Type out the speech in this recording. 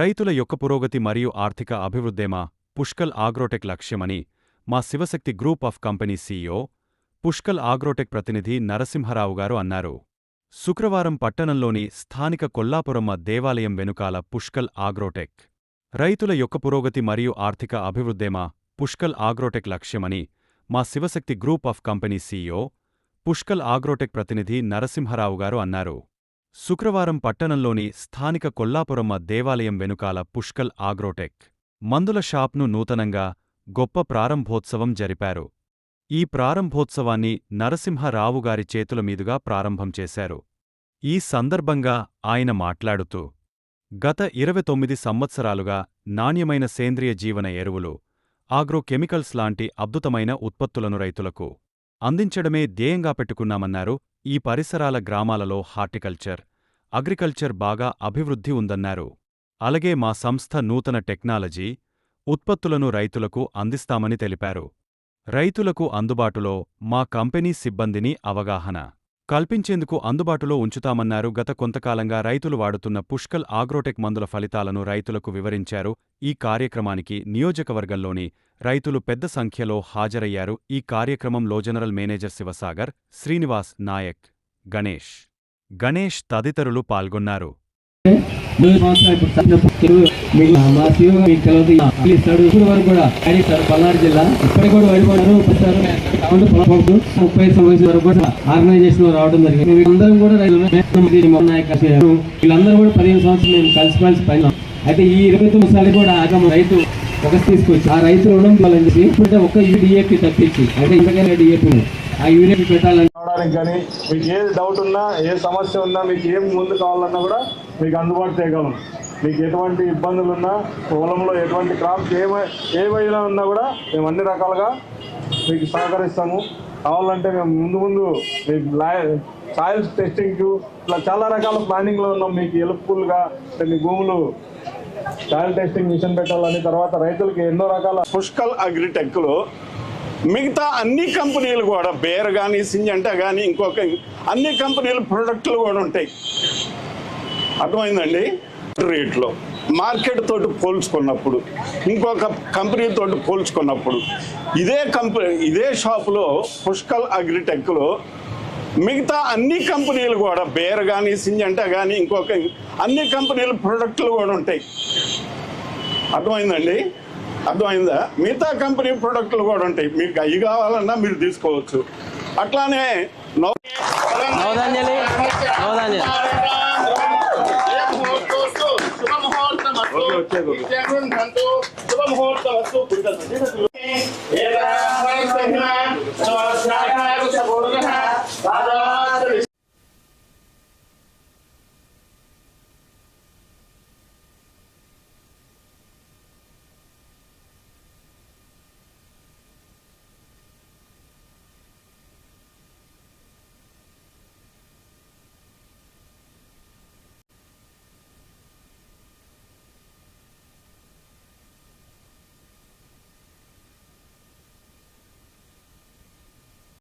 రైతుల యొక్క పురోగతి మరియు ఆర్థిక అభివృద్ధేమా పుష్కల్ ఆగ్రోటెక్ లక్ష్యమని మా Shivashakti group of company CEO Pushkal Agrotech ప్రతినిధి నరసింహరావు గారు అన్నారు. శుక్రవారం పట్టణంలోని స్థానిక కొల్లాపురమ్మ దేవాలయం వెనుకాల పుష్కల్ ఆగ్రోటెక్. రైతుల యొక్క పురోగతి మరియు ఆర్థిక అభివృద్ధేమా పుష్కల్ ఆగ్రోటెక్ లక్ష్యమని మా Shivashakti group of company CEO Pushkal Agrotech ప్రతినిధి నరసింహరావు గారు అన్నారు. శుక్రవారం పట్టణంలోని స్థానిక కొల్లాపురమ్మ దేవాలయం వెనుకాల పుష్కల్ ఆగ్రోటెక్. మందుల షాప్ను నూతనంగా గొప్ప ప్రారంభోత్సవం జరిపారు. ఈ ప్రారంభోత్సవాన్ని నరసింహరావుగారి చేతుల మీదుగా ప్రారంభం చేశారు. ఈ సందర్భంగా ఆయన మాట్లాడుతూ గత ఇరవై తొమ్మిది సంవత్సరాలుగా నాణ్యమైన సేంద్రియ జీవన ఎరువులు ఆగ్రోకెమికల్స్ లాంటి అద్భుతమైన ఉత్పత్తులను రైతులకు అందించడమే ధ్యేయంగా పెట్టుకున్నామన్నారు. ఈ పరిసరాల గ్రామాలలో హార్టికల్చర్ అగ్రికల్చర్ బాగా అభివృద్ధి ఉందన్నారు. అలాగే మా సంస్థ నూతన టెక్నాలజీ ఉత్పత్తులను రైతులకు అందిస్తామని తెలిపారు. రైతులకు అందుబాటులో మా కంపెనీ సిబ్బందిని అవగాహన కల్పించేందుకు అందుబాటులో ఉంచుతామన్నారు. గత కొంతకాలంగా రైతులు వాడుతున్న పుష్కల్ ఆగ్రోటెక్ మందుల ఫలితాలను రైతులకు వివరించారు. ఈ కార్యక్రమానికి నియోజకవర్గంలోని రైతులు పెద్ద సంఖ్యలో హాజరయ్యారు. ఈ కార్యక్రమంలో జనరల్ మేనేజర్ శివసాగర్ శ్రీనివాస్ నాయక్ గణేష్. గణేష్ తదితరులు పాల్గొన్నారు. మూడు సంవత్సరాలు ఇప్పుడు చదివినప్పుడు మా సీఓ మీకు తెలియదు ఇస్తాడు ఇప్పుడు వరకు కూడా అడిగిస్తారు పల్నాడు జిల్లా ఇప్పటికి కూడా వెళ్ళిపోయారు టౌన్ ముప్పై సంవత్సరాల వరకు కూడా ఆర్గనైజేషన్లో రావడం జరిగింది మేము అందరం కూడా రైతులు నాయకులు వీళ్ళందరూ కూడా పదిహేను సంవత్సరాలు మేము పైన అయితే ఈ ఇరవై తొమ్మిది సార్లు కూడా ఆగమ రైతు ఒక తీసుకొచ్చి ఆ రైతు రుణం ఇవ్వాలని చెప్పి ఇప్పుడు ఒక యూడిఏపీ తప్పించి అంటే ఇంతకైనా డిఏపీ ఆ యూడిఏపీ పెట్టాలని రావడానికి కానీ మీకు ఏ డౌట్ ఉన్నా ఏ సమస్య ఉన్నా మీకు ఏం ముందు కావాలన్నా కూడా మీకు అందుబాటు చేయగలం మీకు ఎటువంటి ఇబ్బందులు ఉన్నా పొలంలో ఎటువంటి క్రాప్స్ ఏ ఏవైనా ఉన్నా కూడా మేము అన్ని రకాలుగా మీకు సహకరిస్తాము. కావాలంటే మేము ముందు ముందు మీకు సాయిల్స్ టెస్టింగ్ ఇట్లా చాలా రకాల ప్లానింగ్లో ఉన్నాం. మీకు హెల్ప్ఫుల్గా మీ భూములు సాయిల్ టెస్టింగ్ మిషన్ పెట్టాలని తర్వాత రైతులకి ఎన్నో రకాల పుష్కల్ అగ్రిటెక్లో మిగతా అన్ని కంపెనీలు కూడా బేర్ కానీ సింజంటా కానీ ఇంకొక అన్ని కంపెనీలు ప్రొడక్ట్లు కూడా ఉంటాయి. అర్థమైందండి? రేట్లో. మార్కెట్ తోటి పోల్చుకున్నప్పుడు ఇంకొక కంపెనీ తోటి పోల్చుకున్నప్పుడు ఇదే కంపెనీ ఇదే షాపులో పుష్కల్ అగ్రిటెక్లో మిగతా అన్ని కంపెనీలు కూడా బేర్ కానీ సింజంటా కానీ ఇంకొక అన్ని కంపెనీలు ప్రొడక్ట్లు కూడా ఉంటాయి. అర్థమైందండి? అర్థమైందా? మిగతా కంపెనీ ప్రొడక్ట్లు కూడా ఉంటాయి. మీకు అవి కావాలన్నా మీరు తీసుకోవచ్చు. అట్లానే నవధాన్యాలు? శుభముహూర్తం